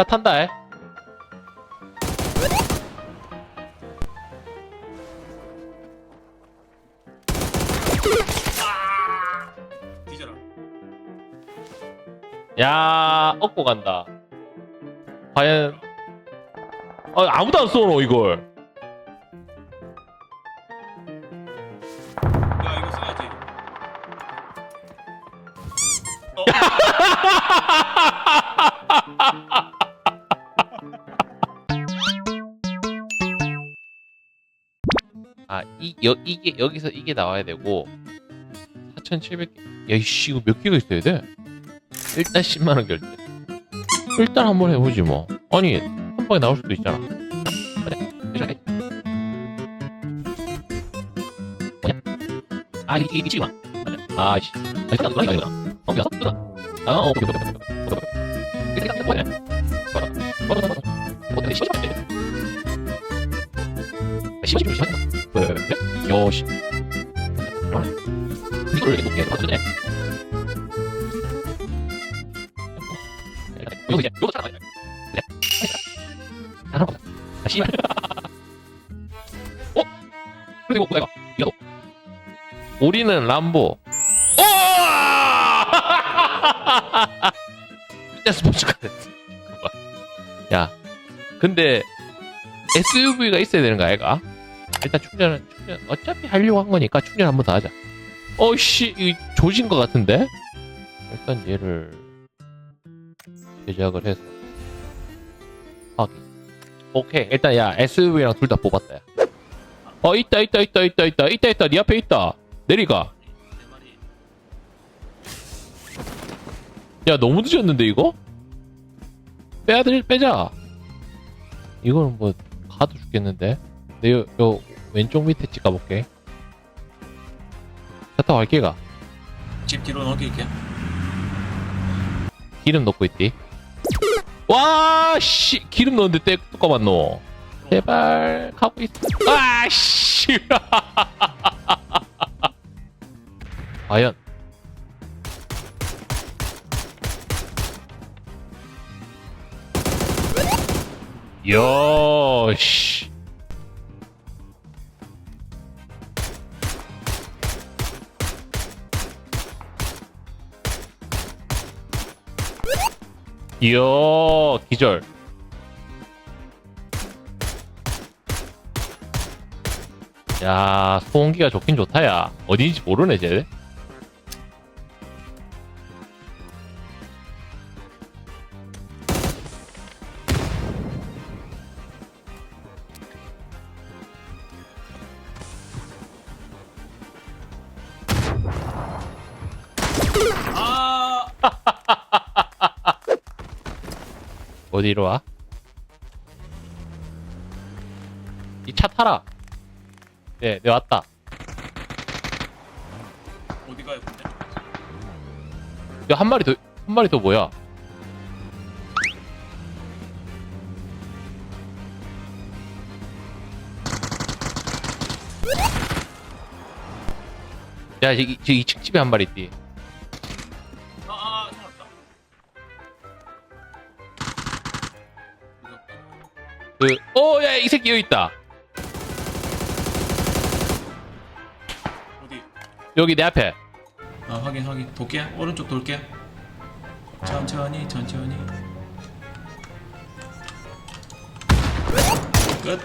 차 탄다 해. 뒤져라. 야, 얻고 간다. 과연 어, 아무도 안 쏘노 이걸. 야 이거 써야지. 어, 여, 이게 여기서 이게 나와야 되고 4,700개. 야, 이씨 이거 몇 개가 있어야 돼? 일단 10만 원 결제. 일단 한번 해보지 뭐. 아니 한 방에 나올 수도 있잖아. 아, 이 이게 지금. 아, 씨. 아, 이거. 어, 야, 뜯어. 아, 어, 딱 뭐야? 왜? 요시. 이걸 왜 높게 돼? 이거 이제 이거 다 네. 하나. 아, 씨발. 어? 그리고 뭐야? 이거. 우리는 람보. 오! 진짜 스포츠카 됐어. 야, 근데 SUV가 있어야 되는 거 아이가? 일단 충전은 충전 어차피 하려고 한 거니까 충전 한 번 더 하자. 어씨 이 조진 것 같은데? 일단 얘를 제작을 해서 확인. 오케이 일단 야 SUV랑 둘 다 뽑았다. 야. 어 있다 있다 있다 있다 있다 있다 있다 네 앞에 있다. 내리가. 야 너무 늦었는데 이거? 빼야 될 빼자. 이거는 뭐 가도 죽겠는데. 내 요, 요 왼쪽 밑에 집 가볼게. 갔다 갈게 가. 집 뒤로 넘길게. 기름 넣고 있디. 와, 씨, 기름 넣는데 때 뚜껑 맞노. 제발 가고 있어. 아, 씨. 과연 요, 씨. 이야 기절. 야 소음기가 좋긴 좋다 야. 어딘지 모르네 쟤 어디로 와? 이 차 타라 네, 네 왔다 어디 가요 근데? 야 한 마리 더 한 마리 더 뭐야 야 저기 저기 2층 집에 한 마리 있디 그, 어, 야, 이 새끼 여기 있다. 어디? 여기 내 앞에. 아, 확인, 확인. 돌게. 오른쪽 돌게. 천천히, 천천히. 끝.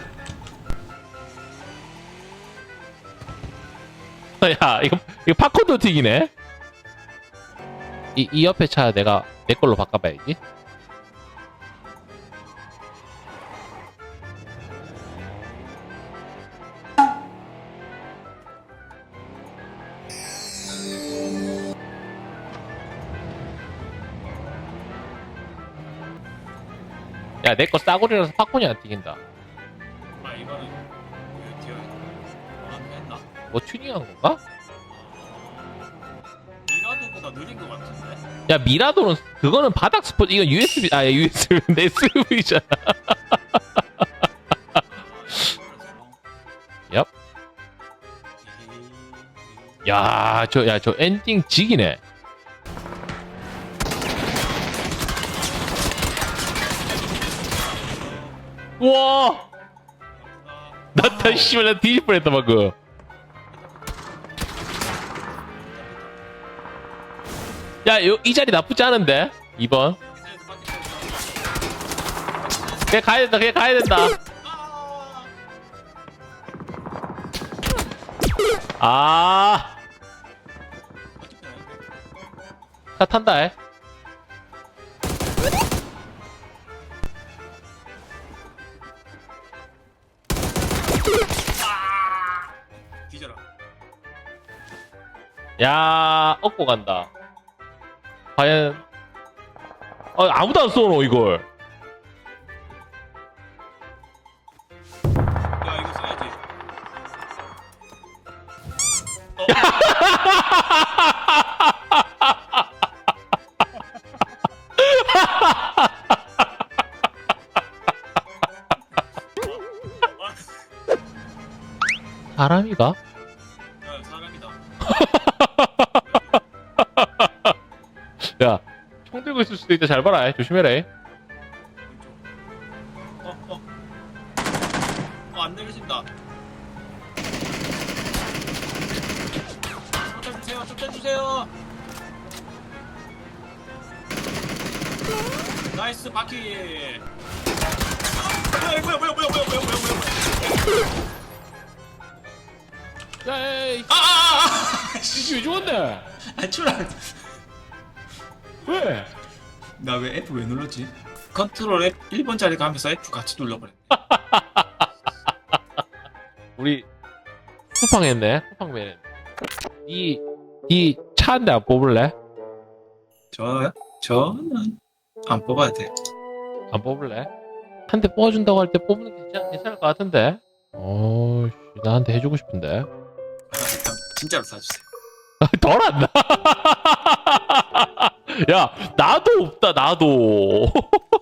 야, 이거, 이거 팝콘 도 튀기네? 이, 이 옆에 차 내가 내 걸로 바꿔봐야지. 야, 내 거 싸구려라서 팝콘이 안 튀긴다. 아, 이거는 그 뒤에 뭐라도 했나? 뭐 튜닝한 건가? 미라도보다 느린 것 같은데? 야 미라도는 그거는 바닥 스포츠 이건 USB 아 USB SUV잖아. 얍. 야저 야 저 엔딩 직이네. 와. 나타 씨발 나 뒤질 뻔 했다 방금 야이 자리 나쁘지 않은데? 2번. 그냥 가야 된다 그냥 가야 된다. 아, 차 탄다. 해. 야, 얻고 간다. 과연, 어, 아무도 안 쏘노, 이걸. 야 이거 써야지. 사람이가? 총 들고 있을 수도 있다. 잘 봐라. 조심해라. 왼쪽. 어 어. 어 안 내려진다. 쫓아주세요 쫓아주세요. 나이스 바퀴. 뭐야 뭐야 뭐야 뭐야 뭐야 뭐야 뭐야 뭐야. 야, 야, 야, 아아아. 이게 왜 죽었네? 아 출발. 왜? 나 왜 F 왜 눌렀지? 컨트롤 F 1번짜리 가면서 F 같이 눌러버려. 우리 쿠팡했네. 쿠팡맨. 이, 이차한대안 뽑을래? 저요? 저는 안 뽑아야 돼. 안 뽑을래? 한 대 뽑아준다고 할 때 뽑는 게 괜찮, 괜찮을 것 같은데? 어, 씨, 나한테 해주고 싶은데. 아, 일단 진짜로 사주세요. 덜안 나. 야, 나도 없다, 나도.